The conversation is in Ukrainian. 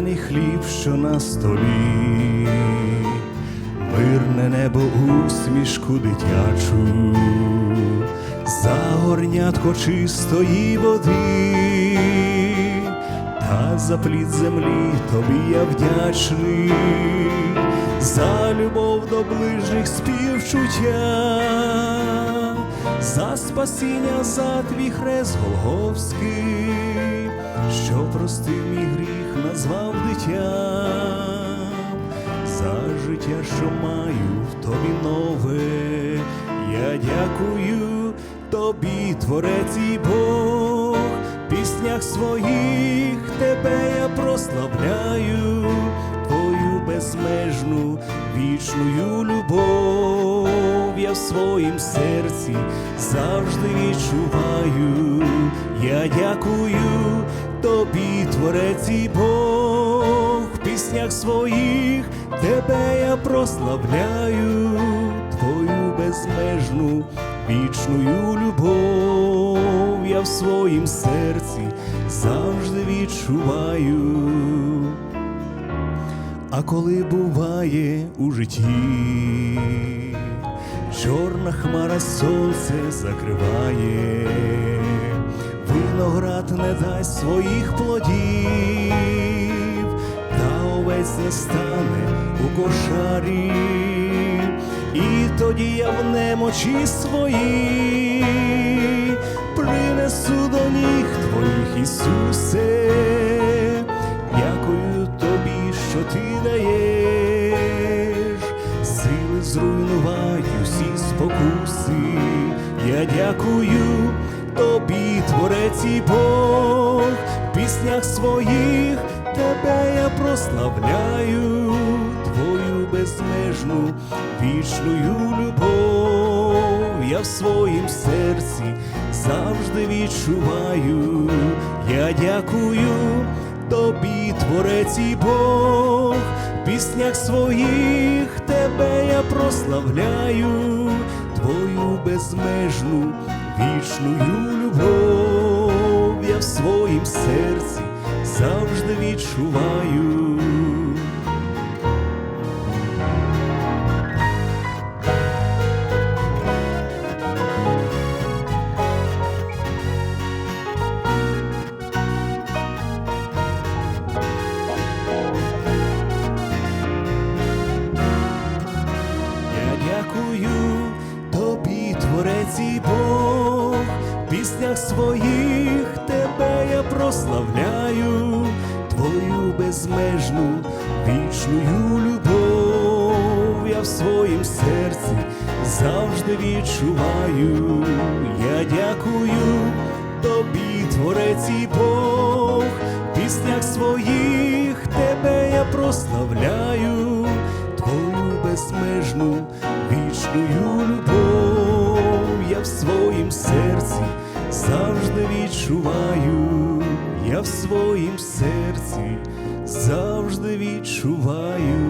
зелений хліб, що на столі, мирне небо усмішку дитячу, за горнятко чистої води, та за плід землі тобі я вдячний, за любов до ближніх співчуття, за спасіння, за твій хрест Голговський, що простив мій гріх, назвав дитям, за життя, що маю в тобі нове, я дякую тобі, Творець і Бог, в піснях своїх тебе я прославляю, твою безмежну вічною любов. Я в своїм серці завжди відчуваю. Я дякую Творець і Бог, в піснях своїх тебе я прославляю, твою безмежну вічною любов я в своїм серці завжди відчуваю. А коли буває у житті, чорна хмара сонце закриває, виноград не дасть своїх плодів, не стане у кошарі, і тоді я в немочі свої принесу до ніг твоїх Ісусе. Дякую тобі, що ти даєш, сили зруйнувати усі спокуси. Я дякую тобі, Творець і Бог, в піснях своїх тебе я прославляю, твою безмежну вічною любов. Я в своїм серці завжди відчуваю. Я дякую тобі, Творець і Бог, в піснях своїх тебе я прославляю, твою безмежну вічною любов. Я в своїм серці завжди відчуваю. Творець Бог, в піснях своїх тебе я прославляю, безмежну вічною любов я в своїм серці завжди відчуваю. Я дякую тобі, Творець і Бог, в піснях своїх тебе я прославляю. Твою безмежну вічною любов я в своїм серці завжди відчуваю, я в своїм серці завжди відчуваю.